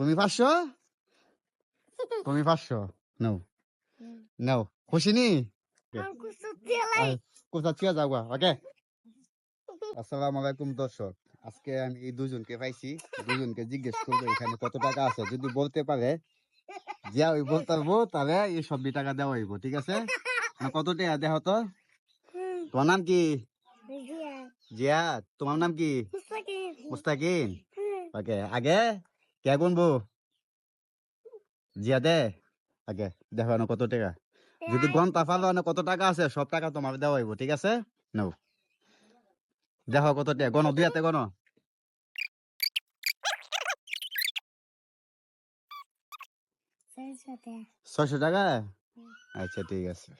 তুমি পাঁচশো তুমি পাঁচশো নাও। নাও। খুশি নি? কোথা থেকে যাব ওকে? আসসালামু আলাইকুম দর্শক। আজকে আমি এই দুজনকে পাইছি। দুজনকে জিজ্ঞেস করব এখানে কত টাকা আছে? যদি বলতে পারে যা ওই বলতে পারব তাহলে এই সব টাকা দেওয়া হইব ঠিক আছে? কত টাকা দেহ তো? তোমার নাম কি? জিয়া। তোমার নাম কি? মুস্তাকিন ওকে আগে? কে গুনবো জিয়া দে আগে কত টাকা যদি না কত টাকা আছে সব টাকা তোমার দেওয়া হইব ঠিক আছে নাও দেখো কত টাকা গণ দুই হাতে গণ ছয়শো টাকা আচ্ছা ঠিক আছে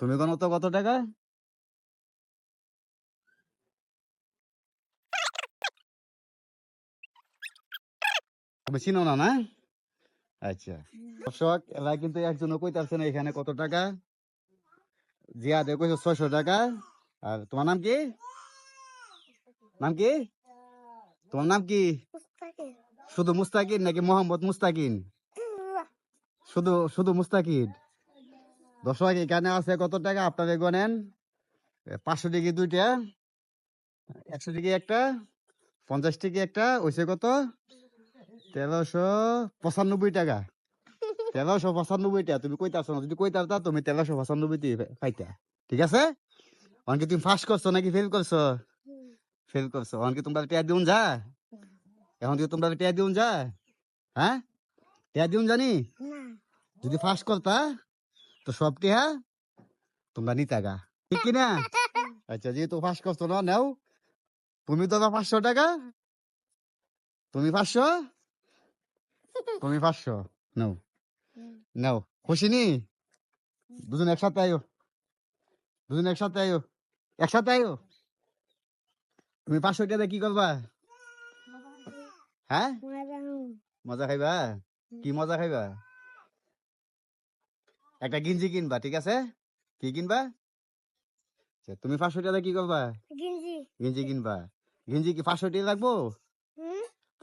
তুমি গণ তো কত টাকা তুমি চিনো না না? আচ্ছা। দর্শক এলা কিন্তু একজনও কইতাছে না এখানে কত টাকা? জিয়া দে কইছে ছয়শো টাকা। আর তোমার নাম কি? নাম কি? তোমার নাম কি? শুধু মুস্তাকিন নাকি মোহাম্মদ মুস্তাকিন শুধু শুধু মুস্তাকিন দর্শক এখানে আছে কত টাকা? আপনাদের গনেন। পাঁচশো টিকি দুইটা একশো টিকি একটা পঞ্চাশ টিকি একটা ওইসে কত? তেরোশো পঁচানব্বই টাকা। তেরোশো পঁচানব্বই টাকা। তুমি কইতে আসো না যদি কইতে আসতা তুমি তেরোশো পঁচানব্বই পাইতা। ঠিক আছে? অনকি তুমি ফার্স্ট করছ নাকি ফেল করছ? ফেল করছ। অনকি তোমরা টিয়া দিউন যা? এখন কি তোমরা টিয়া দিউন যা? হ্যাঁ? টিয়া দিউন জানি? যদি ফার্স্ট করতা তো সব টিয়া তোমরা নিতা গা। ঠিক কি না? আচ্ছা যেহেতু ফার্স্ট করছ না নাও। তুমি তো পাঁচশো টাকা তুমি পাঁচশো। তুমি পাঁচশো। নাও। নাও। খুশি নি দুজন একসাথে আয়ো। দুজন একসাথে আয়ো। একসাথে আয়ো? তুমি পাঁচশো টাকা কি করবা? হ্যাঁ? মজা খাইবা? কি মজা খাইবা? একটা গিঞ্জি কিনবা ঠিক আছে? কি কিনবা? আচ্ছা, তুমি পাঁচশো টাকা কি করবা? গিঞ্জি কিনবা। গিঞ্জি কি পাঁচশো টাকা লাগবো?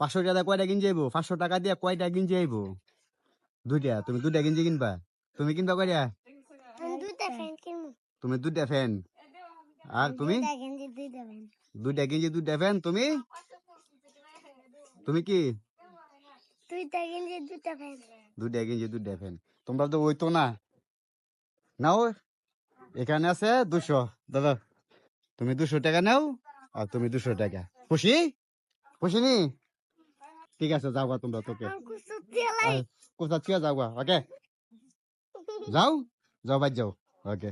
পাঁচশো টাকা কয়টা গিঞ্জি আইবো পাঁচশো টাকা দিয়ে কয়টা গিঞ্জি আইবো দুইটা। তুমি দুইটা গিঞ্জি কিনবা? তুমি কিনবা কয়টা? তুমি দুইটা ফ্যান আর তুমি? দুইটা গিঞ্জি দুইটা ফ্যান তুমি? তুমি কি? দুইটা গিঞ্জি দুইটা ফ্যান তোমরা তো ওই তো না। নাও। এখানে আছে দুশো দাদা তুমি দুশো টাকা নাও আর তুমি দুশো টাকা। খুশি? খুশি নি? ঠিক আছে যাওয়া তোমরা তোকে। কোথা থেকে যাওয়া ওকে যাও যাও? বাদ যাও ওকে